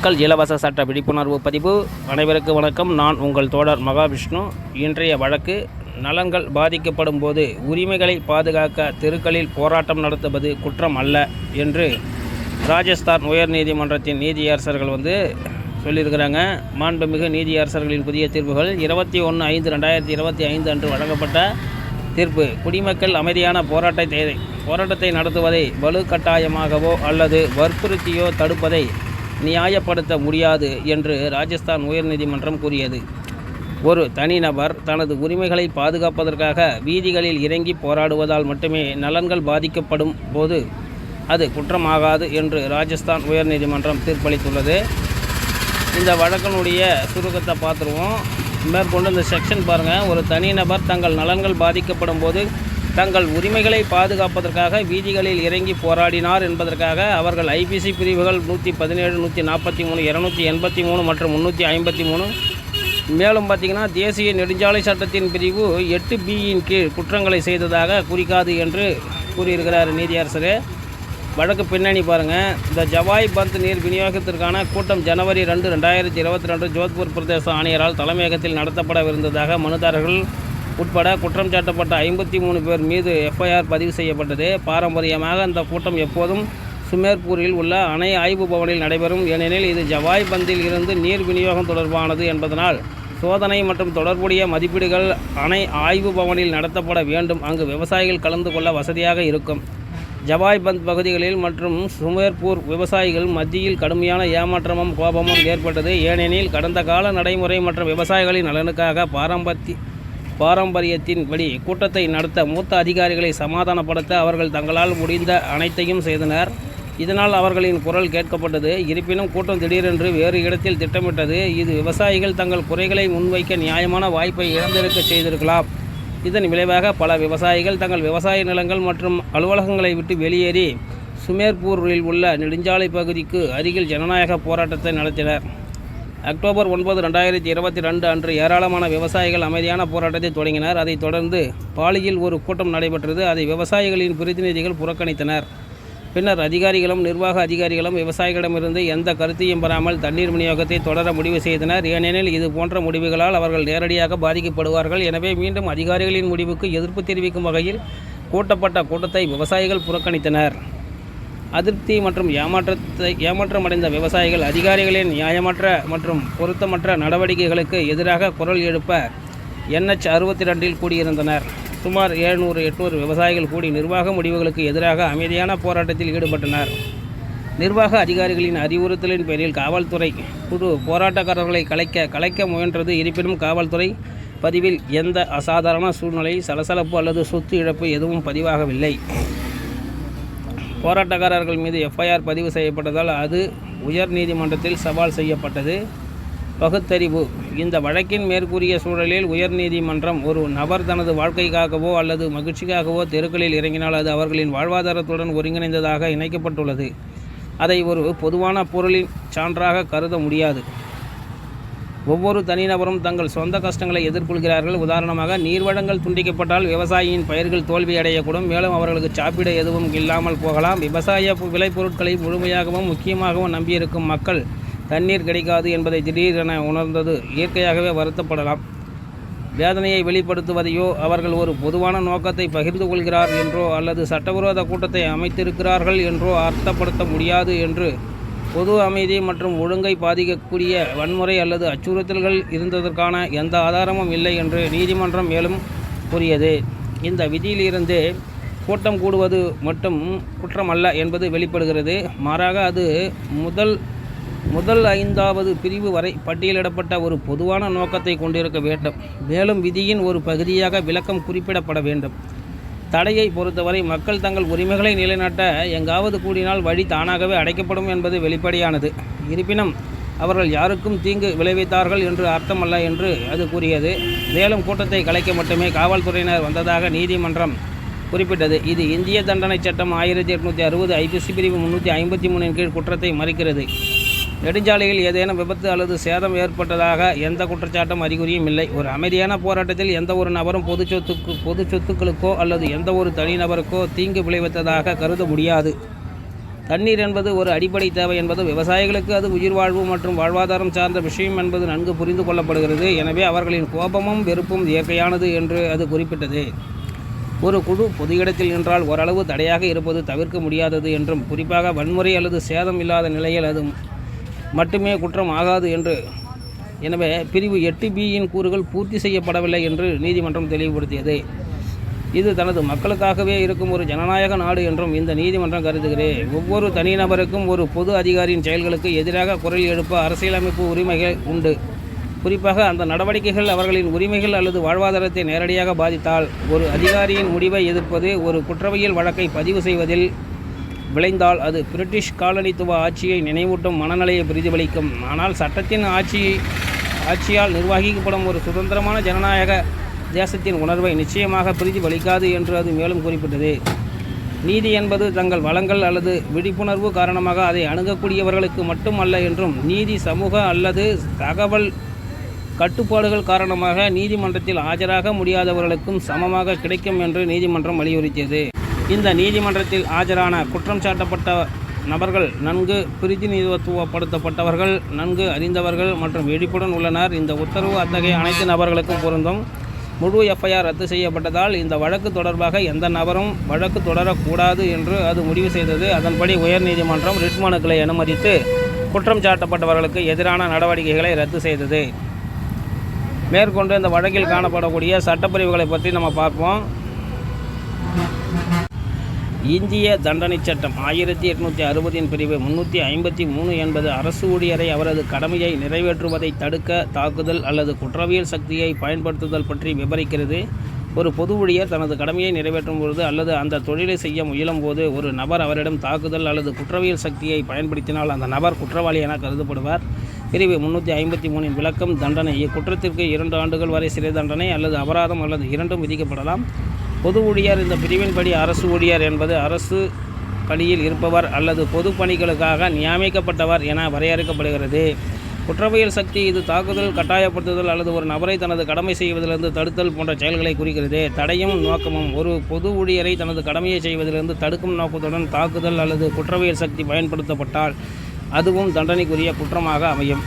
மக்கள் இலவச சட்ட விழிப்புணர்வு பதிவு. அனைவருக்கு வணக்கம். நான் உங்கள் தோழர் மகாவிஷ்ணு. இன்றைய வழக்கு நலன்கள் பாதிக்கப்படும் போது உரிமைகளை பாதுகாக்க தெருக்களில் போராட்டம் நடத்துவது குற்றம் அல்ல என்று ராஜஸ்தான் உயர்நீதிமன்றத்தின் நீதியரசர்கள் வந்து சொல்லியிருக்கிறாங்க. மாண்புமிகு நீதியரசர்களின் புதிய தீர்ப்புகள் இருபத்தி ஒன்று ஐந்து ரெண்டாயிரத்தி இருபத்தி ஐந்து அன்று வழங்கப்பட்ட தீர்ப்பு. குடிமக்கள் அமைதியான போராட்டத்தை போராட்டத்தை நடத்துவதை வலுக்கட்டாயமாகவோ அல்லது வற்புறுத்தியோ தடுப்பதை நியாயப்படுத்த முடியாது என்று ராஜஸ்தான் உயர்நீதிமன்றம் கூறியது. ஒரு தனிநபர் தனது உரிமைகளை பாதுகாப்பதற்காக வீதிகளில் இறங்கி போராடுவதால் மட்டுமே நலன்கள் பாதிக்கப்படும் போது அது குற்றமாகாது என்று ராஜஸ்தான் உயர்நீதிமன்றம் தீர்ப்பளித்துள்ளது. இந்த வழக்கினுடைய சுருக்கத்தை பார்த்துருவோம். மேற்கொண்டு இந்த செக்ஷன் பாருங்கள் ஒரு தனிநபர் தங்கள் நலன்கள் பாதிக்கப்படும் போது தங்கள் உரிமைகளை பாதுகாப்பதற்காக வீதிகளில் இறங்கி போராடினார் என்பதற்காக அவர்கள் ஐபிசி பிரிவுகள் நூற்றி பதினேழு நூற்றி நாற்பத்தி மூணு இரநூத்தி எண்பத்தி மூணு மற்றும் முந்நூற்றி ஐம்பத்தி மூணு. மேலும் பார்த்திங்கன்னா தேசிய நெடுஞ்சாலை சட்டத்தின் பிரிவு எட்டு பியின் கீழ் குற்றங்களை செய்ததாக குறிக்காது என்று கூறியிருக்கிறார் நீதியரசர். வழக்கு பின்னணி பாருங்கள் இந்த ஜவாய் பந்த் நீர் விநியோகத்திற்கான கூட்டம் ஜனவரி ரெண்டு ரெண்டாயிரத்தி இருபத்தி ரெண்டு ஜோத்பூர் பிரதேச ஆணையரால் தலைமையகத்தில் நடத்தப்படவிருந்ததாக மனுதாரர்கள் உட்பட குற்றம் சாட்டப்பட்ட ஐம்பத்தி மூணு பேர் மீது எஃப்ஐஆர் பதிவு செய்யப்பட்டது. பாரம்பரியமாக அந்த கூட்டம் எப்போதும் சுமேர்பூரில் உள்ள அணை ஆய்வு பவனில் நடைபெறும். ஏனெனில் இது ஜவாய் பந்தில் இருந்து நீர் விநியோகம் தொடர்பானது என்பதனால் சோதனை மற்றும் தொடர்புடைய மதிப்பீடுகள் அணை ஆய்வு பவனில் நடத்தப்பட வேண்டும். அங்கு விவசாயிகள் கலந்து கொள்ள வசதியாக இருக்கும். ஜவாய் பந்த் பகுதிகளில் மற்றும் சுமேர்பூர் விவசாயிகள் மத்தியில் கடுமையான ஏமாற்றமும் கோபமும் ஏற்பட்டது. ஏனெனில் கடந்த கால நடைமுறை மற்றும் விவசாயிகளின் நலனுக்காக பாரம்பரிய பாரம்பரியத்தின்படி கூட்டத்தை நடத்த மூத்த அதிகாரிகளை சமாதானப்படுத்த அவர்கள் தங்களால் முடிந்த அனைத்தையும் செய்தனர். இதனால் அவர்களின் குரல் கேட்கப்பட்டது. இருப்பினும் கூட்டம் திடீரென்று வேறு இடத்தில் திட்டமிட்டது. இது விவசாயிகள் தங்கள் குறைகளை முன்வைக்க நியாயமான வாய்ப்பை இழந்திருக்க செய்திருக்கலாம். இதன் விளைவாக பல விவசாயிகள் தங்கள் விவசாய நிலங்கள் மற்றும் அலுவலகங்களை விட்டு வெளியேறி சுமேர்பூரில் உள்ள நெடுஞ்சாலை பகுதிக்கு அருகில் ஜனநாயக போராட்டத்தை நடத்தினர். அக்டோபர் ஒன்பது ரெண்டாயிரத்தி இருபத்தி ரெண்டு அன்று ஏராளமான விவசாயிகள் அமைதியான போராட்டத்தை தொடங்கினர். அதைத் தொடர்ந்து பாலியில் ஒரு கூட்டம் நடைபெற்றது. அதை விவசாயிகளின் பிரதிநிதிகள் புறக்கணித்தனர். பின்னர் அதிகாரிகளும் நிர்வாக அதிகாரிகளும் விவசாயிகளிடமிருந்து எந்த கருத்தையும் பெறாமல் தண்ணீர் விநியோகத்தை தொடர முடிவு செய்தனர். ஏனெனில் இது போன்ற முடிவுகளால் அவர்கள் நேரடியாக பாதிக்கப்படுவார்கள். எனவே மீண்டும் அதிகாரிகளின் முடிவுக்கு எதிர்ப்பு தெரிவிக்கும் வகையில் கூட்டப்பட்ட கூட்டத்தை விவசாயிகள் புறக்கணித்தனர். அதிருப்தி மற்றும் ஏமாற்றத்தை ஏமாற்றமடைந்த விவசாயிகள் அதிகாரிகளின் நியாயமற்ற மற்றும் பொருத்தமற்ற நடவடிக்கைகளுக்கு எதிராக குரல் எழுப்ப என்ஹெச் அறுபத்தி ரெண்டில் கூடியிருந்தனர். சுமார் எழுநூறு எட்நூறு விவசாயிகள் கூடி நிர்வாக முடிவுகளுக்கு எதிராக அமைதியான போராட்டத்தில் ஈடுபட்டனர். நிர்வாக அதிகாரிகளின் அறிவுறுத்தலின் பேரில் காவல்துறை குழு போராட்டக்காரர்களை கலைக்க கலைக்க முயன்றது இருப்பினும் காவல்துறை பதிவில் எந்த அசாதாரண சூழ்நிலை சலசலப்பு அல்லது சொத்து இழப்பு எதுவும் பதிவாகவில்லை. போராட்டக்காரர்கள் மீது எஃப்ஐஆர் பதிவு செய்யப்பட்டதால் அது உயர் நீதிமன்றத்தில் சவால் செய்யப்பட்டது. பகுத்தறிவு. இந்த வழக்கின் மேற்கூறிய சூழலில் உயர்நீதிமன்றம் ஒரு நபர் தனது வாழ்க்கைக்காகவோ அல்லது மகிழ்ச்சிக்காகவோ தெருக்களில் இறங்கினால் அது அவர்களின் வாழ்வாதாரத்துடன் ஒருங்கிணைந்ததாக இணைக்கப்பட்டுள்ளது. அதை ஒரு பொதுவான பொருளின் சான்றாக கருத முடியாது. ஒவ்வொரு தனிநபரும் தங்கள் சொந்த கஷ்டங்களை எதிர்கொள்கிறார்கள். உதாரணமாக நீர்வளங்கள் துண்டிக்கப்பட்டால் விவசாயியின் பயிர்கள் தோல்வியடையக்கூடும். மேலும் அவர்களுக்கு சாப்பிட எதுவும் இல்லாமல் போகலாம். விவசாய விளைபொருட்களை முழுமையாகவும் முக்கியமாகவும் நம்பியிருக்கும் மக்கள் தண்ணீர் கிடைக்காது என்பதை திடீரென உணர்ந்தது. இயற்கையாகவே வருத்தப்படலாம். வேதனையை வெளிப்படுத்துவதையோ அவர்கள் ஒரு பொதுவான நோக்கத்தை பகிர்ந்து கொள்கிறார் என்றோ அல்லது சட்டவிரோத கூட்டத்தை அமைத்திருக்கிறார்கள் என்றோ அர்த்தப்படுத்த முடியாது என்று பொது அமைதி மற்றும் ஒழுங்கை பாதிக்கக்கூடிய வன்முறை அல்லது அச்சுறுத்தல்கள் இருந்ததற்கான எந்த ஆதாரமும் இல்லை என்று நீதிமன்றம் மேலும் கூறியது. இந்த விதியிலிருந்து கூட்டம் கூடுவது மட்டும் குற்றமல்ல என்பது வெளிப்படுகிறது. மாறாக அது முதல் முதல் ஐந்தாவது பிரிவு வரை பட்டியலிடப்பட்ட ஒரு பொதுவான நோக்கத்தை கொண்டிருக்க வேண்டும். மேலும் விதியின் ஒரு பகுதியாக விளக்கம் குறிப்பிடப்பட வேண்டும். தடையை பொறுத்தவரை மக்கள் தங்கள் உரிமைகளை நிலைநாட்ட எங்காவது கூடினால் வழி தானாகவே அடைக்கப்படும் என்பது வெளிப்படையானது. இருப்பினும் அவர்கள் யாருக்கும் தீங்கு விளைவித்தார்கள் என்று அர்த்தமல்ல என்று அது கூறியது. மேலும் கூட்டத்தை கலைக்க மட்டுமே காவல்துறையினர் வந்ததாக நீதிமன்றம் குறிப்பிட்டது. இது இந்திய தண்டனை சட்டம் ஆயிரத்தி எட்நூற்றி அறுபது ஐபிசி பிரிவு முன்னூற்றி ஐம்பத்தி மூணின் கீழ் குற்றத்தை மறுக்கிறது. நெடுஞ்சாலையில் ஏதேனும் விபத்து அல்லது சேதம் ஏற்பட்டதாக எந்த குற்றச்சாட்டும் அறிகுறியும் இல்லை. ஒரு அமைதியான போராட்டத்தில் எந்த ஒரு நபரும் பொது சொத்துக்கு பொது சொத்துக்களுக்கோ அல்லது எந்த ஒரு தனிநபருக்கோ தீங்கு விளைவித்ததாக கருத முடியாது. தண்ணீர் என்பது ஒரு அடிப்படை தேவை என்பது விவசாயிகளுக்கு அது உயிர் வாழ்வு மற்றும் வாழ்வாதாரம் சார்ந்த விஷயம் என்பது நன்கு புரிந்து கொள்ளப்படுகிறது. எனவே அவர்களின் கோபமும் வெறுப்பும் இயற்கையானது என்று அது குறிப்பிட்டது. ஒரு குழு பொது இடத்தில் நின்றால் ஓரளவு தடையாக இருப்பது தவிர்க்க முடியாதது என்றும் குறிப்பாக வன்முறை அல்லது சேதம் இல்லாத நிலையில் அது மட்டுமே குற்றம் ஆகாது என்று. எனவே பிரிவு எட்டு பியின் கூறுகள் பூர்த்தி செய்யப்படவில்லை என்று நீதிமன்றம் தெளிவுபடுத்தியது. இது தனது மக்களுக்காகவே இருக்கும் ஒரு ஜனநாயக நாடு என்றும் இந்த நீதிமன்றம் கருதுகிறேன். ஒவ்வொரு தனிநபருக்கும் ஒரு பொது அதிகாரியின் செயல்களுக்கு எதிராக குரல் எழுப்ப அரசியலமைப்பு உரிமைகள் உண்டு. குறிப்பாக அந்த நடவடிக்கைகள் அவர்களின் உரிமைகள் அல்லது வாழ்வாதாரத்தை நேரடியாக பாதித்தால் ஒரு அதிகாரியின் முடிவை எதிர்ப்பது ஒரு குற்றவியல் வழக்கை பதிவு செய்வதில் விளைந்தால் அது பிரிட்டிஷ் காலனித்துவ ஆட்சியை நினைவூட்டும் மனநிலையை பிரதிபலிக்கும். ஆனால் சட்டத்தின் ஆட்சி ஆட்சியால் நிர்வகிக்கப்படும் ஒரு சுதந்திரமான ஜனநாயக தேசத்தின் உணர்வை நிச்சயமாக பிரதிபலிக்காது என்று அது மேலும் குறிப்பிட்டது. நீதி என்பது தங்கள் வளங்கள் அல்லது விழிப்புணர்வு காரணமாக அதை அணுகக்கூடியவர்களுக்கு மட்டுமல்ல என்றும் நீதி சமூக அல்லது தகவல் கட்டுப்பாடுகள் காரணமாக நீதிமன்றத்தில் ஆஜராக முடியாதவர்களுக்கும் சமமாக கிடைக்கும் என்று நீதிமன்றம் வலியுறுத்தியது. இந்த நீதிமன்றத்தில் ஆஜரான குற்றம் சாட்டப்பட்ட நபர்கள் நன்கு பிரதிநிதித்துவப்படுத்தப்பட்டவர்கள் நன்கு அறிந்தவர்கள் மற்றும் வெடிப்புடன் உள்ளனர். இந்த உத்தரவு அத்தகைய அனைத்து நபர்களுக்கும் பொருந்தும். முழு எஃப்ஐஆர் ரத்து செய்யப்பட்டதால் இந்த வழக்கு தொடர்பாக எந்த நபரும் வழக்கு தொடரக்கூடாது என்று அது முடிவு செய்தது. அதன்படி உயர்நீதிமன்றம் ரிட் மனுக்களை அனுமதித்து குற்றம் சாட்டப்பட்டவர்களுக்கு எதிரான நடவடிக்கைகளை ரத்து செய்தது. மேற்கொண்டு இந்த வழக்கில் காணப்படக்கூடிய சட்டப்பிரிவுகளை பற்றி நம்ம பார்ப்போம். இந்திய தண்டனை சட்டம் ஆயிரத்தி எட்நூற்றி அறுபதின் பிரிவு முன்னூற்றி ஐம்பத்தி மூணு என்பது அரசு ஊழியரை அவரது கடமையை நிறைவேற்றுவதை தடுக்க தாக்குதல் அல்லது குற்றவியல் சக்தியை பயன்படுத்துதல் பற்றி விவரிக்கிறது. ஒரு பொது ஊழியர் தனது கடமையை நிறைவேற்றும் பொழுது அல்லது அந்த தொழிலை செய்ய முயலும் போது ஒரு நபர் அவரிடம் தாக்குதல் அல்லது குற்றவியல் சக்தியை பயன்படுத்தினால் அந்த நபர் குற்றவாளி என கருதப்படுவார். பிரிவு முன்னூற்றி ஐம்பத்தி மூணின் விளக்கம் தண்டனை இக்குற்றத்திற்கு இரண்டு ஆண்டுகள் வரை சிறை தண்டனை அல்லது அபராதம் அல்லது இரண்டும் விதிக்கப்படலாம். பொது ஊழியர் இந்த பிரிவின்படி அரசு ஊழியர் என்பது அரசு பணியில் இருப்பவர் அல்லது பொது பணிகளுக்காக நியமிக்கப்பட்டவர் என வரையறுக்கப்படுகிறது. குற்றவியல் சக்தி இது தாக்குதல் கட்டாயப்படுத்துதல் அல்லது ஒரு நபரை தனது கடமை செய்வதிலிருந்து தடுத்தல் போன்ற செயல்களை குறிக்கிறது. தடையும் நோக்கமும் ஒரு பொது ஊழியரை தனது கடமையை செய்வதிலிருந்து தடுக்கும் நோக்கத்துடன் தாக்குதல் அல்லது குற்றவியல் சக்தி பயன்படுத்தப்பட்டால் அதுவும் தண்டனைக்குரிய குற்றமாக அமையும்.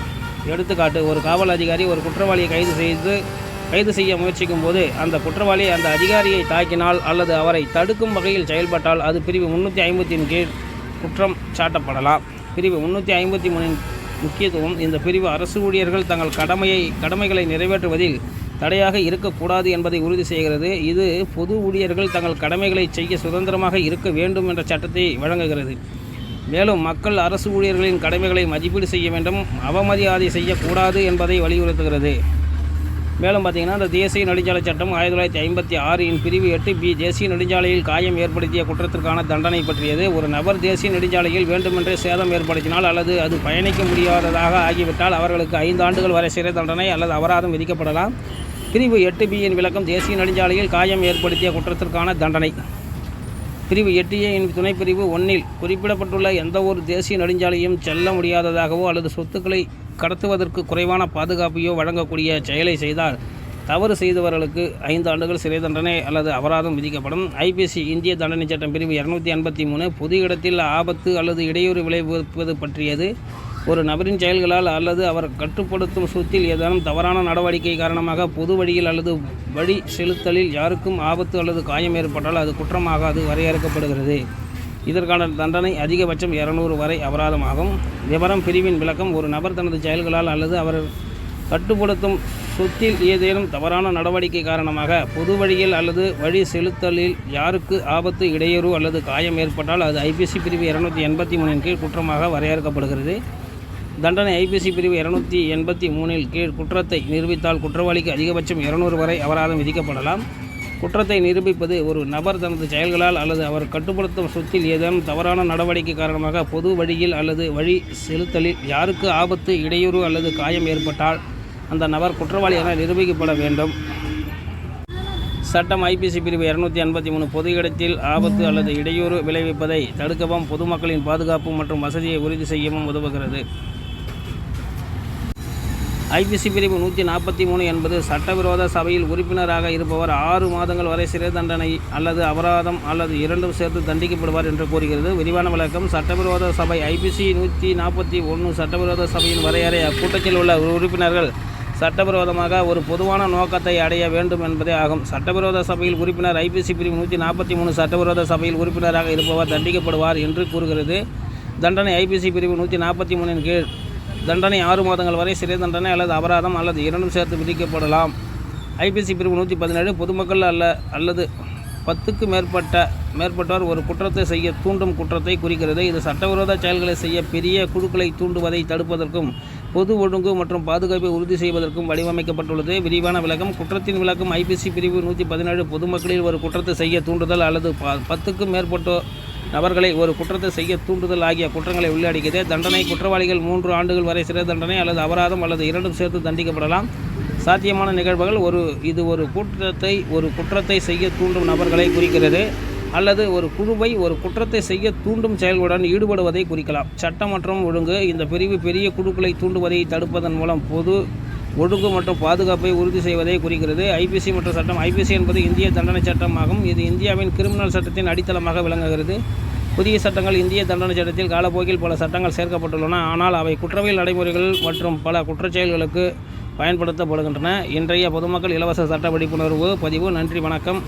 எடுத்துக்காட்டு ஒரு காவல் அதிகாரி ஒரு குற்றவாளியை கைது செய்து கைது செய்ய முயற்சிக்கும் போது அந்த குற்றவாளி அந்த அதிகாரியை தாக்கினால் அல்லது அவரை தடுக்கும் வகையில் செயல்பட்டால் அது பிரிவு முன்னூற்றி ஐம்பத்தின் கீழ் குற்றம் சாட்டப்படலாம். பிரிவு முன்னூற்றி ஐம்பத்தி மூணின் முக்கியத்துவம் இந்த பிரிவு அரசு ஊழியர்கள் தங்கள் கடமையை கடமைகளை நிறைவேற்றுவதில் தடையாக இருக்கக்கூடாது என்பதை உறுதி செய்கிறது. இது பொது ஊழியர்கள் தங்கள் கடமைகளை செய்ய சுதந்திரமாக இருக்க வேண்டும் என்ற சட்டத்தை வழங்குகிறது. மேலும் மக்கள் அரசு ஊழியர்களின் கடமைகளை மதிப்பீடு செய்ய வேண்டும். அவமரியாதை செய்யக்கூடாது என்பதை வலியுறுத்துகிறது. மேலும் பார்த்தீங்கன்னா அந்த தேசிய நெடுஞ்சாலை சட்டம் ஆயிரத்தி தொள்ளாயிரத்தி ஐம்பத்தி ஆறின் பிரிவு எட்டு பி தேசிய நெடுஞ்சாலையில் காயம் ஏற்படுத்திய குற்றத்திற்கான தண்டனை பற்றியது. ஒரு நபர் தேசிய நெடுஞ்சாலையில் வேண்டுமென்றே சேதம் ஏற்படுத்தினால் அல்லது அது பயணிக்க முடியாததாக ஆகிவிட்டால் அவர்களுக்கு ஐந்து ஆண்டுகள் வரை சிறை தண்டனை அல்லது அபராதம் விதிக்கப்படலாம். பிரிவு எட்டு பியின் விளக்கம் தேசிய நெடுஞ்சாலையில் காயம் ஏற்படுத்திய குற்றத்திற்கான தண்டனை. பிரிவு எட்டியின் துணைப்பிரிவு ஒன்றில் குறிப்பிடப்பட்டுள்ள எந்த ஒரு தேசிய நெடுஞ்சாலையும் செல்ல முடியாததாகவோ அல்லது சொத்துக்களை கடத்துவதற்கு குறைவான பாதுகாப்பையோ வழங்கக்கூடிய செயலை செய்தால் தவறு செய்தவர்களுக்கு ஐந்து ஆண்டுகள் சிறை தண்டனை அல்லது அபராதம் விதிக்கப்படும். ஐபிசி இந்திய தண்டனை சட்டம் பிரிவு இரநூத்தி எண்பத்தி மூணு பொது இடத்தில் ஆபத்து அல்லது இடையூறு விளைவிப்பது பற்றியது. ஒரு நபரின் செயல்களால் அல்லது அவர் கட்டுப்படுத்தும் சொத்தில் ஏதேனும் தவறான நடவடிக்கை காரணமாக பொது வழியில் அல்லது வழி செலுத்தலில் யாருக்கும் ஆபத்து அல்லது காயம் ஏற்பட்டால் அது குற்றமாக அது வரையறுக்கப்படுகிறது. இதற்கான தண்டனை அதிகபட்சம் இரநூறு வரை அபராதமாகும். விவரம் பிரிவின் விளக்கம் ஒரு நபர் தனது செயல்களால் அல்லது அவர் கட்டுப்படுத்தும் சொத்தில் ஏதேனும் தவறான நடவடிக்கை காரணமாக பொது வழியில் அல்லது வழி செலுத்தலில் யாருக்கு ஆபத்து இடையூறு அல்லது காயம் ஏற்பட்டால் அது ஐபிசி பிரிவு இரநூத்தி எண்பத்தி மூணின் கீழ் குற்றமாக வரையறுக்கப்படுகிறது. தண்டனை ஐபிசி பிரிவு இரநூத்தி எண்பத்தி மூணில் கீழ் குற்றத்தை நிரூபித்தால் குற்றவாளிக்கு அதிகபட்சம் இருநூறு வரை அபராதம் விதிக்கப்படலாம். குற்றத்தை நிரூபிப்பது ஒரு நபர் தனது செயல்களால் அல்லது அவர் கட்டுப்படுத்தும் சொத்தில் ஏதேனும் தவறான நடவடிக்கை காரணமாக பொது வழியில் அல்லது வழி செலுத்தலில் யாருக்கு ஆபத்து இடையூறு அல்லது காயம் ஏற்பட்டால் அந்த நபர் குற்றவாளி என நிரூபிக்கப்பட வேண்டும். சட்டம் ஐபிசி பிரிவு இரநூத்தி எண்பத்தி மூணு பொது இடத்தில் ஆபத்து அல்லது இடையூறு விளைவிப்பதை தடுக்கவும் பொதுமக்களின் பாதுகாப்பு மற்றும் வசதியை உறுதி செய்யவும் உதவுகிறது. ஐபிசி பிரிவு நூற்றி நாற்பத்தி மூணு என்பது சட்டவிரோத சபையில் உறுப்பினராக இருப்பவர் ஆறு மாதங்கள் வரை சிறை தண்டனை அல்லது அபராதம் அல்லது இரண்டும் சேர்த்து தண்டிக்கப்படுவார் என்று கூறுகிறது. விரிவான விளக்கம் சட்டவிரோத சபை ஐபிசி நூற்றி நாற்பத்தி ஒன்று சட்டவிரோத சபையின் வரையறை அக்கூட்டத்தில் உள்ள உறுப்பினர்கள் சட்டவிரோதமாக ஒரு பொதுவான நோக்கத்தை அடைய வேண்டும் என்பதே ஆகும். சட்டவிரோத சபையில் உறுப்பினர் ஐபிசி பிரிவு நூற்றி நாற்பத்தி மூணு சட்டவிரோத சபையில் உறுப்பினராக இருப்பவர் தண்டிக்கப்படுவார் என்று கூறுகிறது. தண்டனை ஐபிசி பிரிவு நூற்றி நாற்பத்தி மூணின் கீழ். தண்டனை ஆறு மாதங்கள் வரை சிறை தண்டனை அல்லது அபராதம் அல்லது இரண்டும் சேர்த்து விதிக்கப்படலாம். ஐபிசி பிரிவு நூற்றி பதினேழு பொதுமக்கள் அல்ல அல்லது பத்துக்கு மேற்பட்ட மேற்பட்டோர் ஒரு குற்றத்தை செய்ய தூண்டும் குற்றத்தை குறிக்கிறது. இது சட்டவிரோத செயல்களை செய்ய பெரிய குழுக்களை தூண்டுவதை தடுப்பதற்கும் பொது ஒழுங்கு மற்றும் பாதுகாப்பை உறுதி செய்வதற்கும் வடிவமைக்கப்பட்டுள்ளது. விரிவான விளக்கம் குற்றத்தின் விளக்கம் ஐபிசி பிரிவு நூற்றி பதினேழு பொதுமக்களில் ஒரு குற்றத்தை செய்ய தூண்டுதல் அல்லது ப பத்துக்கும் மேற்பட்டோர் நபர்களை ஒரு குற்றத்தை செய்ய தூண்டுதல் ஆகிய குற்றங்களை உள்ளடக்கியது. தண்டனை குற்றவாளிகள் மூன்று ஆண்டுகள் வரை சிறை தண்டனை அல்லது அபராதம் அல்லது இரண்டும் சேர்த்து தண்டிக்கப்படலாம். சாத்தியமான நிகழ்வுகள் ஒரு இது ஒரு கூட்டத்தை ஒரு குற்றத்தை செய்ய தூண்டும் நபர்களை குறிக்கிறது. அல்லது ஒரு குழுவை ஒரு குற்றத்தை செய்ய தூண்டும் செயல்களுடன் ஈடுபடுவதை குறிக்கலாம். சட்டம் மற்றும் ஒழுங்கு இந்த பிரிவு பெரிய குழுக்களை தூண்டுவதை தடுப்பதன் மூலம் பொது ஒழுங்கு மற்றும் பாதுகாப்பை உறுதி செய்வதை குறிக்கிறது. ஐபிசி மற்றும் சட்டம். ஐபிசி என்பது இந்திய தண்டனை சட்டமாகும். இது இந்தியாவின் கிரிமினல் சட்டத்தின் அடித்தளமாக விளங்குகிறது. புதிய சட்டங்கள் இந்திய தண்டனை சட்டத்தில் காலப்போக்கில் பல சட்டங்கள் சேர்க்கப்பட்டுள்ளன. ஆனால் அவை குற்றவியல் நடைமுறைகள் மற்றும் பல குற்றச்செயல்களுக்கு பயன்படுத்தப்படுகின்றன. இன்றைய பொதுமக்கள் இலவச சட்ட விழிப்புணர்வு பதிவு. நன்றி வணக்கம்.